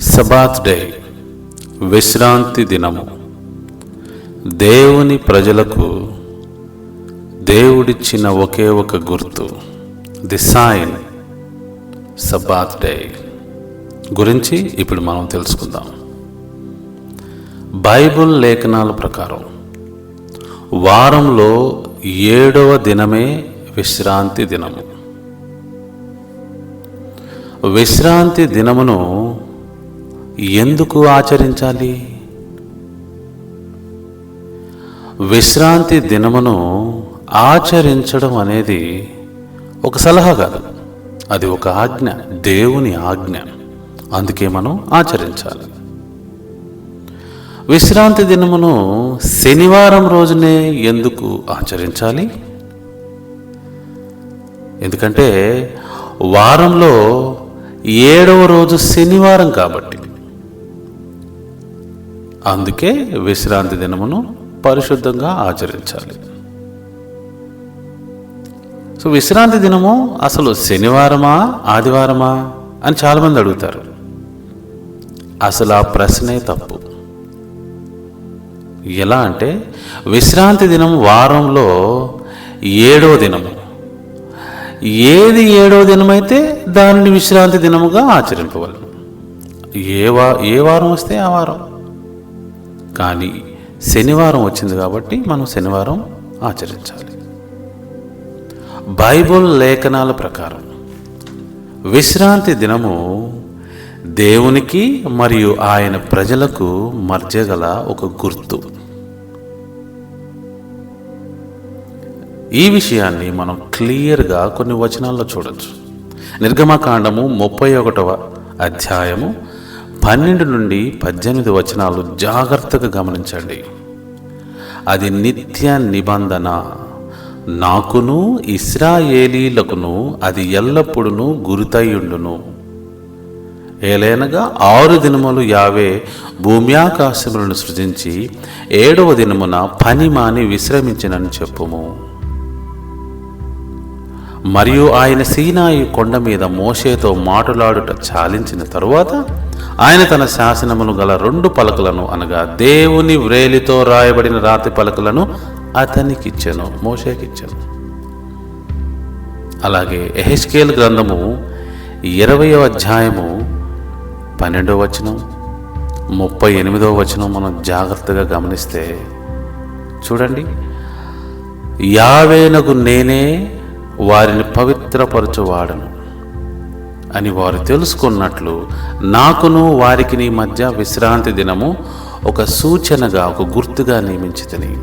Sabbath day విశ్రాంతి దినము. దేవుని ప్రజలకు దేవుడిచ్చిన ఒకే ఒక గుర్తు ది సైన్ సబాత్ డే. గురించి ఇప్పుడు మనం తెలుసుకుందాం. బైబుల్ లేఖనాల ప్రకారం వారంలో ఏడవ దినమే విశ్రాంతి దినము. విశ్రాంతి దినమును ఎందుకు ఆచరించాలి? విశ్రాంతి దినమును ఆచరించడం అనేది ఒక సలహా కాదు. అది ఒక ఆజ్ఞ దేవుని ఆజ్ఞ. అందుకే మనం ఆచరించాలి. విశ్రాంతి దినమును శనివారం రోజునే ఎందుకు ఆచరించాలి? ఎందుకంటే వారంలో ఏడవ రోజు శనివారం కాబట్టి. అందుకే విశ్రాంతి దినమును పరిశుద్ధంగా ఆచరించాలి. సో విశ్రాంతి దినము అసలు శనివారమా ఆదివారమా అని చాలామంది అడుగుతారు. అసలు ఆ ప్రశ్నే తప్పు. ఎలా అంటే విశ్రాంతి దినం వారంలో ఏడో దినము. ఏది ఏడో దినమైతే దానిని విశ్రాంతి దినముగా ఆచరింపవలను. ఏ వా ఏ వారం వస్తే ఆ వారం. కానీ శనివారం వచ్చింది కాబట్టి మనం శనివారం ఆచరించాలి. బైబుల్ లేఖనాల ప్రకారం విశ్రాంతి దినము దేవునికి మరియు ఆయన ప్రజలకు మధ్యగల ఒక గుర్తు. ఈ విషయాన్ని మనం క్లియర్గా కొన్ని వచనాల్లో చూడొచ్చు. నిర్గమకాండము ముప్పై ఒకటవ అధ్యాయము పన్నెండు నుండి పద్దెనిమిది వచనాలు జాగ్రత్తగా గమనించండి. అది నిత్య నిబంధన. నాకును ఇస్రాయేలీలకును అది ఎల్లప్పుడూ గురుతయుండును ఏలైనగా ఆరు దినములు యావే భూమ్యాకాశములను సృజించి ఏడవ దినమున పని మాని విశ్రమించినని చెప్పుము. మరియు ఆయన సీనాయి కొండ మీద మోషేతో మాట్లాడుట చాలించిన తరువాత ఆయన తన శాసనమును గల రెండు పలకలను అనగా దేవుని వ్రేలితో రాయబడిన రాతి పలకలను అతనికిచ్చెను మోషేకిచ్చెను. అలాగే ఎహెచ్కేల్ గ్రంథము ఇరవయో అధ్యాయము పన్నెండవ వచనం ముప్పై ఎనిమిదవ వచనం మనం జాగ్రత్తగా గమనిస్తే చూడండి యావేనకు నేనే వారిని పవిత్రపరచువాడను. అని వారు తెలుసుకున్నట్లు నాకును వారికి నీ మధ్య విశ్రాంతి దినము ఒక సూచనగా ఒక గుర్తుగా నియమించితిని.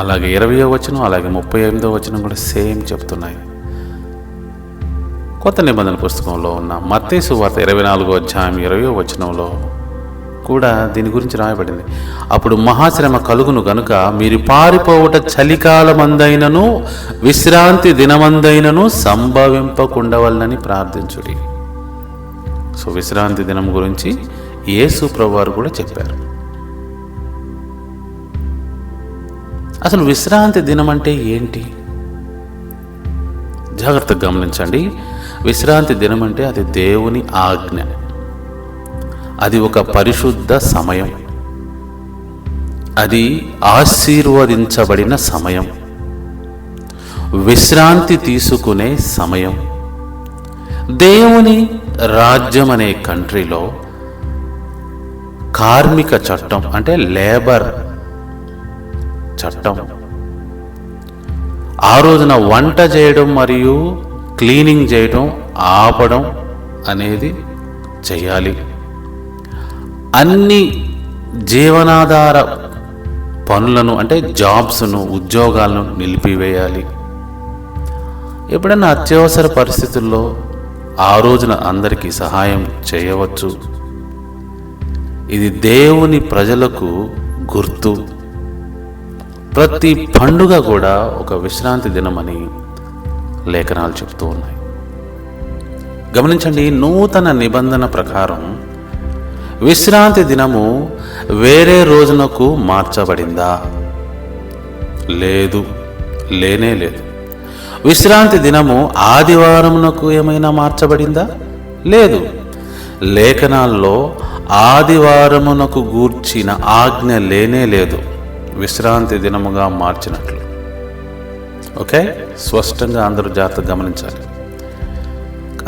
అలాగే ఇరవయో వచనం అలాగే ముప్పై ఎనిమిదో వచనం కూడా సేమ్ చెప్తున్నాయి. కొత్త నిబంధన పుస్తకంలో ఉన్న మత్తేసు వార్త ఇరవై నాలుగో అధ్యాయం ఇరవయో వచనంలో కూడా దీని గురించి రాయబడింది. అప్పుడు మహాశ్రమ కలుగును గనుక మీరు పారిపోవుట చలికాలమందైనను విశ్రాంతి దినమందైనను సంభవింపకుండవల్లని ప్రార్థించుడి. సో విశ్రాంతి దినం గురించి యేసు ప్రభువారు కూడా చెప్పారు. అసలు విశ్రాంతి దినం అంటే ఏంటి? జాగ్రత్తగా గమనించండి. విశ్రాంతి దినం అంటే అది దేవుని ఆజ్ఞ. అది ఒక పరిశుద్ధ సమయం. అది ఆశీర్వదించబడిన సమయం. విశ్రాంతి తీసుకునే సమయం. దేవుని రాజ్యం అనే కంట్రీలో కార్మిక చట్టం అంటే లేబర్ చట్టం. ఆ రోజున వంట చేయడం మరియు క్లీనింగ్ చేయడం ఆపడం అనేది చేయాలి. అన్ని జీవనాధార పనులను అంటే జాబ్స్ను ఉద్యోగాలను నిలిపివేయాలి. ఎప్పుడైనా అత్యవసర పరిస్థితుల్లో ఆ రోజున అందరికీ సహాయం చేయవచ్చు. ఇది దేవుని ప్రజలకు గుర్తు. ప్రతి పండుగ కూడా ఒక విశ్రాంతి దినమని లేఖనాలు చెప్తూ ఉన్నాయి. గమనించండి నూతన నిబంధన ప్రకారం విశ్రాంతి దినము వేరే రోజునకు మార్చబడిందా? లేదు లేనే లేదు. విశ్రాంతి దినము ఆదివారమునకు ఏమైనా మార్చబడిందా? లేదు. లేఖనాల్లో ఆదివారమునకు గూర్చిన ఆజ్ఞ లేనే లేదు. విశ్రాంతి దినముగా మార్చినట్లు. ఓకే? స్పష్టంగా అందరూ జాగ్రత్త గమనించాలి.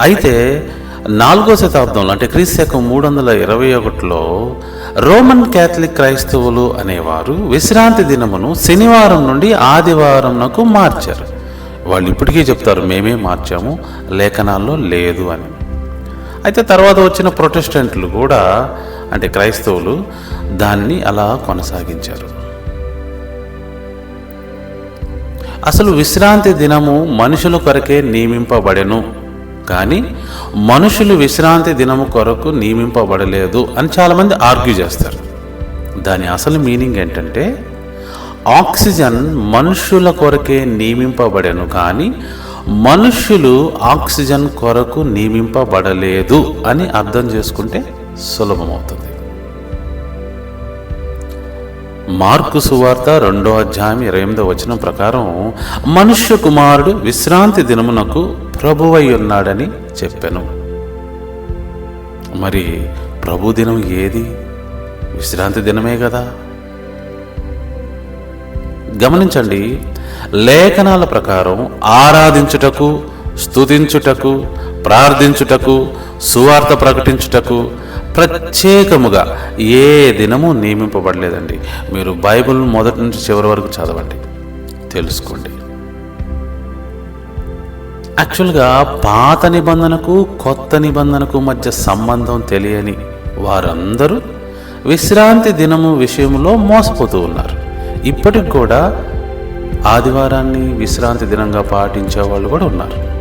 అయితే నాలుగో శతాబ్దంలో అంటే క్రీస్తు మూడు వందల ఇరవై ఒకటిలో రోమన్ క్యాథలిక్ క్రైస్తవులు అనేవారు విశ్రాంతి దినమును శనివారం నుండి ఆదివారంనకు మార్చారు. వాళ్ళు ఇప్పటికీ చెప్తారు మేమే మార్చాము లేఖనాల్లో లేదు అని. అయితే తర్వాత వచ్చిన ప్రొటెస్టెంట్లు కూడా అంటే క్రైస్తవులు దాన్ని అలా కొనసాగించారు. అసలు విశ్రాంతి దినము మనుషుల కొరకే నియమింపబడెను. కానీ మనుషులు విశ్రాంతి దినము కొరకు నియమింపబడలేదు అని చాలామంది ఆర్గ్యూ చేస్తారు. దాని అసలు మీనింగ్ ఏంటంటే ఆక్సిజన్ మనుషుల కొరకే నియమింపబడెను కానీ మనుషులు ఆక్సిజన్ కొరకు నియమింపబడలేదు అని అర్థం చేసుకుంటే సులభమవుతుంది. మార్కు సువార్త రెండో అధ్యాయం ఇరవై ఎనిమిదో వచనం ప్రకారం మనుష్య కుమారుడు విశ్రాంతి దినమునకు ప్రభువై ఉన్నాడని చెప్పాను. మరి ప్రభు దినం ఏది? విశ్రాంతి దినమే కదా. గమనించండి లేఖనాల ప్రకారం ఆరాధించుటకు స్తుతించుటకు ప్రార్థించుటకు సువార్త ప్రకటించుటకు ప్రత్యేకముగా ఏ దినము నియమింపబడలేదండి. మీరు బైబిల్ మొదటి నుంచి చివరి వరకు చదవండి. తెలుసుకోండి. యాక్చువల్గా పాత నిబంధనకు కొత్త నిబంధనకు మధ్య సంబంధం తెలియని వారందరూ విశ్రాంతి దినము విషయంలో మోసపోతూ ఉన్నారు. ఇప్పటికి కూడా ఆదివారాన్ని విశ్రాంతి దినంగా పాటించే వాళ్ళు కూడా ఉన్నారు.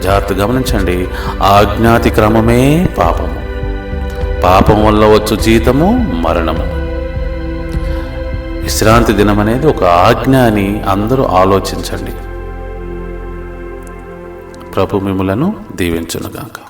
జాగ్రత్త గమనించండి. ఆజ్ఞాతి క్రమమే పాపము. పాపం వల్ల వచ్చు జీతము మరణము. విశ్రాంతి దినం అనేది ఒక ఆజ్ఞ అని అందరూ ఆలోచించండి. ప్రభు మిములను దీవించునుగాక.